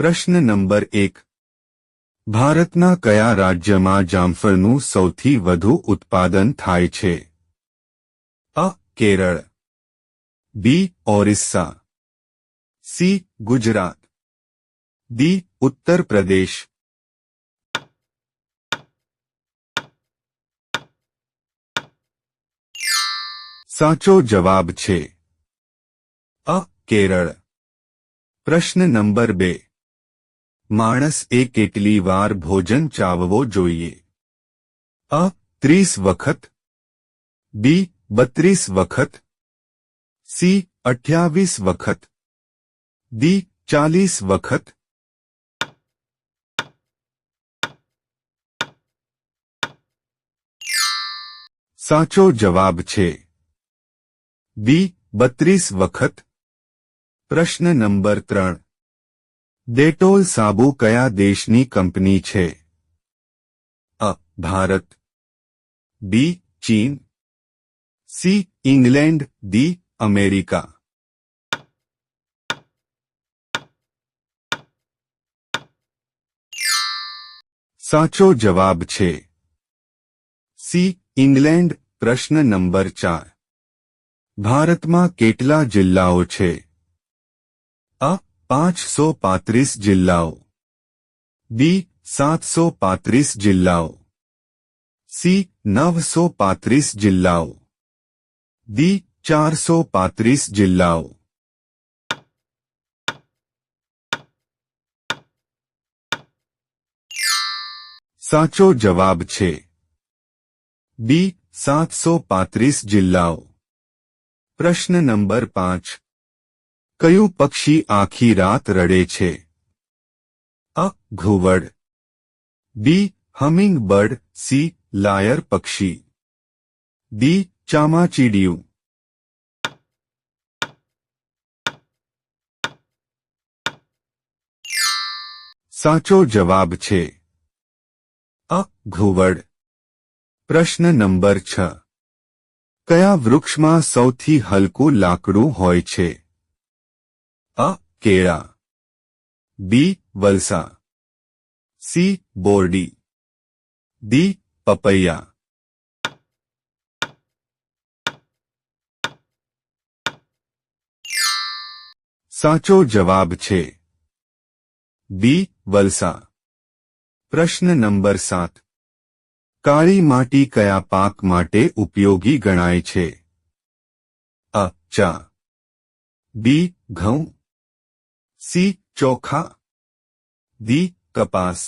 प्रश्न नंबर एक भारत ना कया राज्य में जामफल सौथी वधु उत्पादन थाय Kerala B Orissa C Gujarat D Uttar Pradesh साचो जवाब छे अ केरल प्रश्न नंबर बे मानव एक केतिली बार भोजन चाववो જોઈએ अ 30 વખત બી 32 વખત સી 28 વખત ડી 40 વખત સાચો જવાબ છે બી 32 વખત પ્રશ્ન નંબર 3 डेटोल साबु कया देशनी कंपनी छे अ भारत बी चीन सी इंग्लैंड डी अमेरिका साचो जवाब छे सी इंग्लैंड प्रश्न नंबर चार भारत में केटला जिल्लाओ छे अ पांच सौ पात्रीस जिल्लाओ बी सात सौ पात्रीस जिल्लाओ सी नव सौ पात्रीस जिल्लाओ डी चार सौ पात्रीस जिल्लाओ साचो जवाब छे बी सात सौ पात्रीस जिल्लाओ प्रश्न नंबर पांच કયું પક્ષી આખી રાત રડે છે અ ઘુવડ B hummingbird C liar પક્ષી ડી ચામાચીડિયું સાચો જવાબ છે અ ઘુવડ પ્રશ્ન નંબર છ કયા વૃક્ષમાં સૌથી હલકું લાકડું હોય છે કેળા બી વલસા સી બોરડી દી પપૈયા સાચો જવાબ છે બી વલસા પ્રશ્ન નંબર સાત કાળી માટી કયા પાક માટે ઉપયોગી ગણાય છે અ ચા બી ઘઉં सी चोखा दी कपास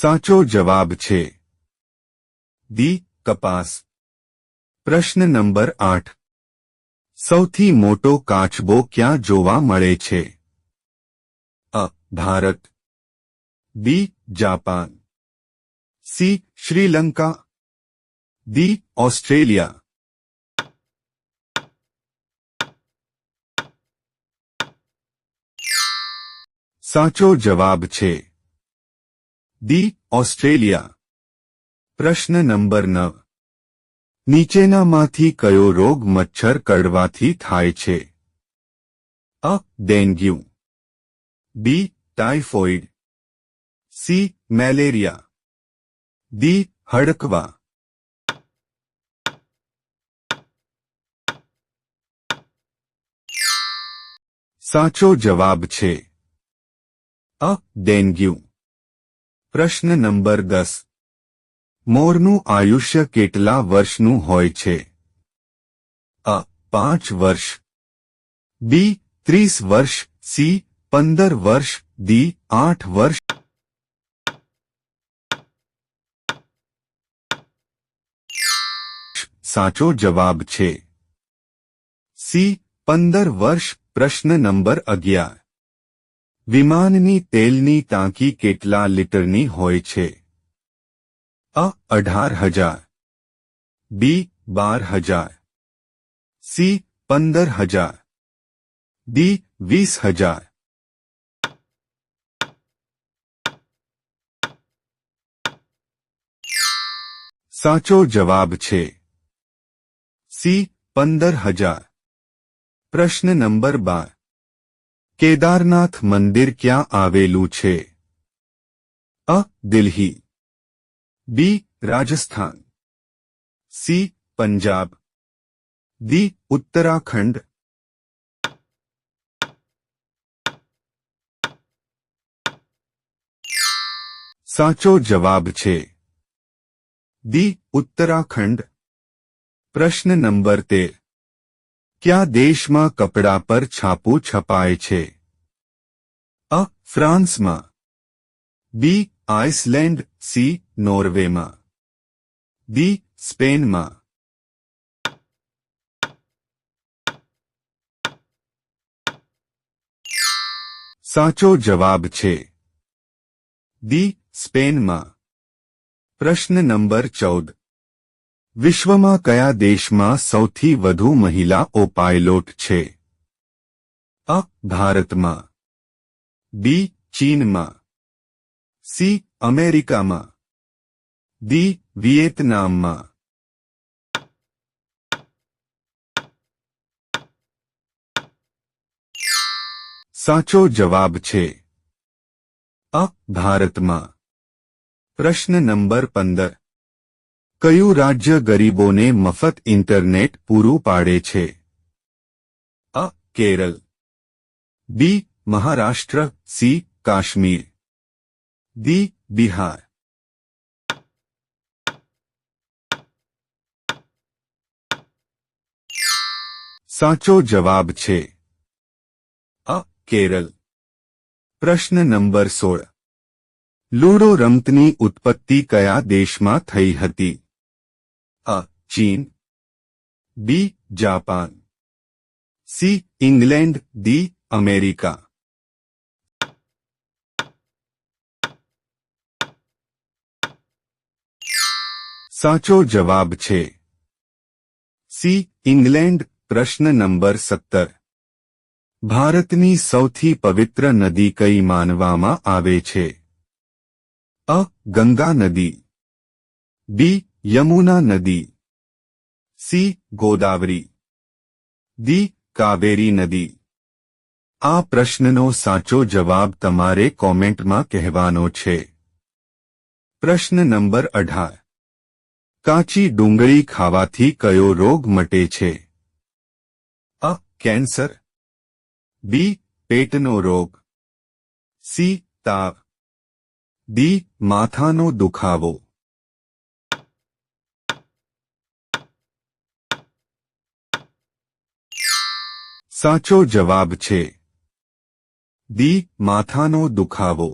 साचो जवाब छे दी कपास प्रश्न नंबर आठ सौ मोटो काचबो क्या जोवा मे छे अ Bharat B Japan C Sri the Australia. સાચો જવાબ છે દી ઓસ્ટ્રેલિયા પ્રશ્ન નંબર નવ નીચેનામાંથી કયો રોગ મચ્છર કરડવાથી થાય છે અ dengue B typhoid C malaria D હડકવા સાચો જવાબ છે અ ડેન્ગ્યુ પ્રશ્ન નંબર દસ મોરનું આયુષ્ય કેટલા વર્ષનું હોય છે અ પાંચ વર્ષ બી ત્રીસ વર્ષ સી પંદર વર્ષ દી આઠ વર્ષ સાચો જવાબ છે સી 15 વર્ષ પ્રશ્ન નંબર 11 વિમાનની તેલની ટાંકી કેટલા લિટરની હોય છે અ 18000 બી 12000 સી 15000 ડી 20000 સાચો જવાબ છે સી 15000 प्रश्न नंबर बार केदारनाथ मंदिर क्या आवेलू छे अ Delhi B Rajasthan C Punjab D Uttarakhand साचो जवाब छे दी उत्तराखंड प्रश्न नंबर तेर કયા દેશમાં કપડા પર છાપું છપાય છે અ ફ્રાન્સમાં બી આઇસલેન્ડ સી નોર્વેમાં ડી સ્પેનમાં સાચો જવાબ છે દી સ્પેનમાં પ્રશ્ન નંબર ચૌદ विश्वमा કયા દેશમાં સૌથી વધુ મહિલા ઓપાયલોટ છે અ ભારત માં બી ચીન માં સી અમેરિકા માં ડી વિયેતનામ માં સાચો જવાબ છે અ ભારત માં પ્રશ્ન નંબર 15 કયું રાજ્ય ગરીબોને મફત ઇન્ટરનેટ પૂરું પાડે છે અ Kerala B Maharashtra C Kashmir D Bihar સાચો જવાબ છે અ કેરલ પ્રશ્ન નંબર સોળ લૂડો રમતની ઉત્પત્તિ કયા દેશમાં થઈ હતી अ चीन B Japan C England D America साचो जवाब छे सी इंग्लैंड प्रश्न नंबर सत्तर भारत की सौथी पवित्र नदी कई मानवामा अ गंगा नदी बी યમુના નદી સી ગોદાવરી દી કાવેરી નદી આ પ્રશ્નનો સાચો જવાબ તમારે કોમેન્ટમાં કહેવાનો છે પ્રશ્ન નંબર અઢાર કાચી ડુંગળી ખાવાથી કયો રોગ મટે છે અ કેન્સર બી પેટનો રોગ સી તાવ ડી માથાનો દુખાવો સાચો જવાબ છે દી માથાનો દુખાવો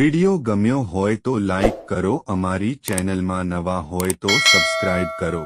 વિડિયો ગમ્યો હોય તો લાઇક કરો અમારી ચેનલમાં નવા હોય તો સબસ્ક્રાઇબ કરો